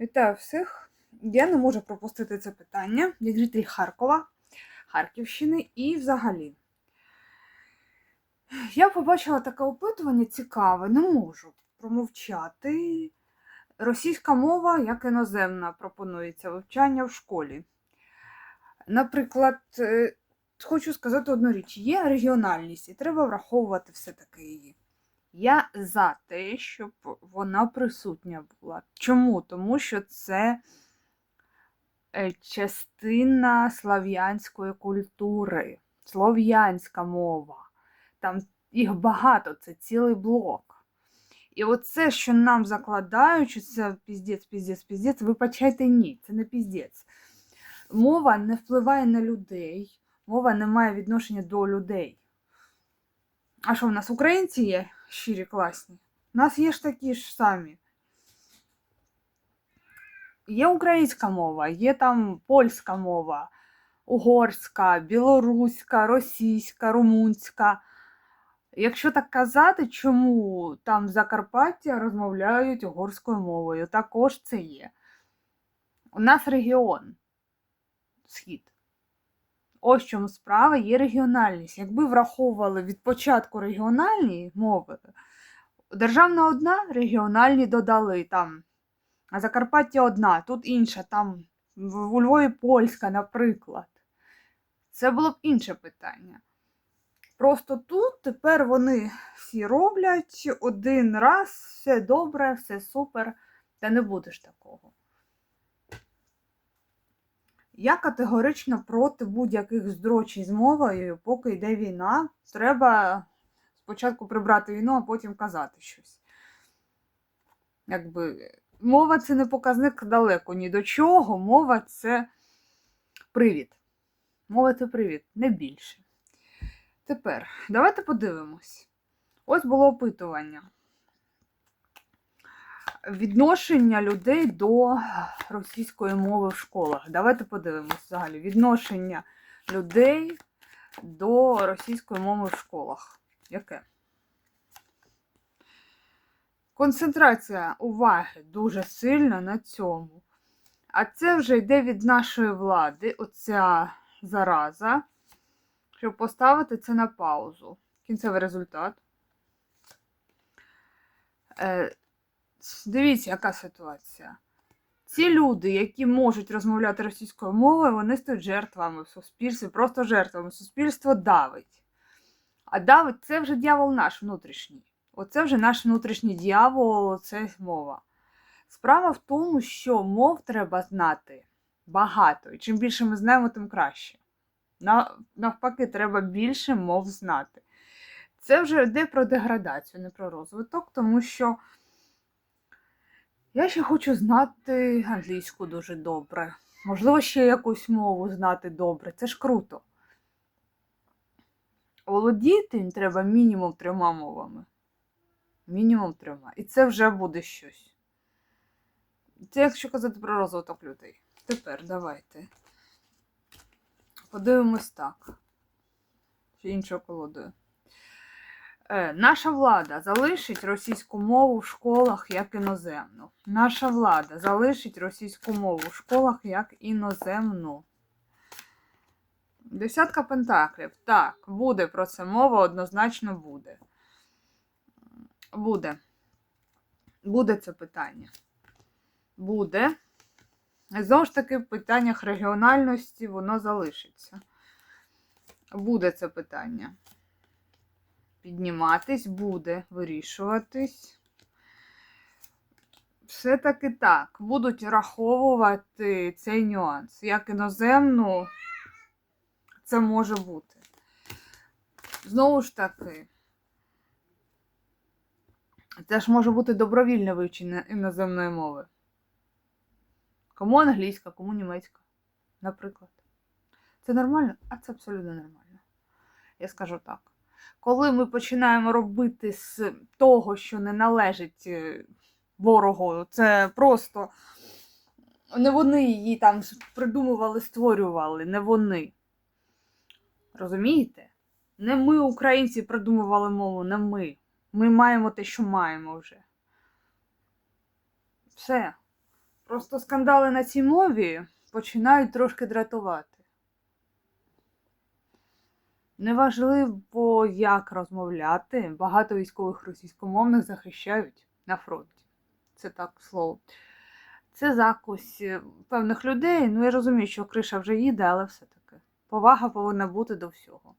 Вітаю всіх. Я не можу пропустити це питання, як житель Харкова, Харківщини і взагалі. Я побачила таке опитування цікаве, не можу промовчати. Російська мова як іноземна пропонується вивчання в школі. Наприклад, е, хочу сказати одну річ: є регіональність, і треба враховувати все-таки її. Я за те, щоб вона присутня була. Чому? Тому що це е, частина слав'янської культури, слов'янська мова. Там їх багато, це цілий блок. І оце, що нам закладають, це піздець, піздець, піздець, вибачайте, ні, це не піздець. Мова не впливає на людей, мова не має відношення до людей. А що в нас українці є щирі класні? У нас є ж такі ж самі. Є українська мова, є там польська мова, угорська, білоруська, російська, румунська. Якщо так казати, чому там в Закарпаття розмовляють угорською мовою, також це є. У нас регіон, схід. Ось чому справа є регіональність. Якби враховували від початку регіональні мови, державна одна, регіональні додали там. А Закарпаття одна, тут інша, там у Львові польська, наприклад. Це було б інше питання. Просто тут тепер вони всі роблять один раз, все добре, все супер, та не буде ж такого. Я категорично проти будь-яких здрочень з мовою, поки йде війна. Треба спочатку прибрати війну, а потім казати щось. Якби мова це не показник далеко ні до чого. Мова це привід. Мова це привід, не більше. Тепер давайте подивимось. Ось було опитування. Відношення людей до російської мови в школах. Давайте подивимось взагалі. Відношення людей до російської мови в школах. Яке? Концентрація уваги дуже сильна на цьому. А це вже йде від нашої влади, оця зараза, щоб поставити це на паузу. Кінцевий результат. Дивіться, яка ситуація. Ці люди, які можуть розмовляти російською мовою, вони стають жертвами в суспільстві, просто жертвами. Суспільство давить. А давить це вже дьявол наш внутрішній. Оце вже наш внутрішній дьявол, це мова. Справа в тому, що мов треба знати багато. І чим більше ми знаємо, тим краще. На- Навпаки, треба більше мов знати. Це вже йде про деградацію, не про розвиток, тому що. Я ще хочу знати англійську дуже добре. Можливо, ще якусь мову знати добре. Це ж круто. Володіти треба мінімум трьома мовами. Мінімум трьома. І це вже буде щось. Це якщо казати про розвиток людей. Тепер давайте. Подивимось так. Чи іншою колодою. Е, наша влада залишить російську мову в школах як іноземну. Наша влада залишить російську мову в школах як іноземну. Десятка пентаклів. Так, буде про це мова, однозначно буде. Буде. Буде це питання. Буде. Знову ж таки, в питаннях регіональності воно залишиться. Буде це питання підніматись, буде вирішуватись. Все-таки так, будуть враховувати цей нюанс. Як іноземну, це може бути. Знову ж таки, це ж може бути добровільне вивчення іноземної мови. Кому англійська, кому німецька, наприклад. Це нормально? А це абсолютно нормально. Я скажу так коли ми починаємо робити з того, що не належить е, ворогу, це просто не вони її там придумували, створювали, не вони. Розумієте? Не ми, українці, придумували мову, не ми. Ми маємо те, що маємо вже. Все. Просто скандали на цій мові починають трошки дратувати. Неважливо, як розмовляти, багато військових російськомовних захищають на фронті. Це так слово. Це закусь е, певних людей. Ну, я розумію, що криша вже їде, але все-таки повага повинна бути до всього.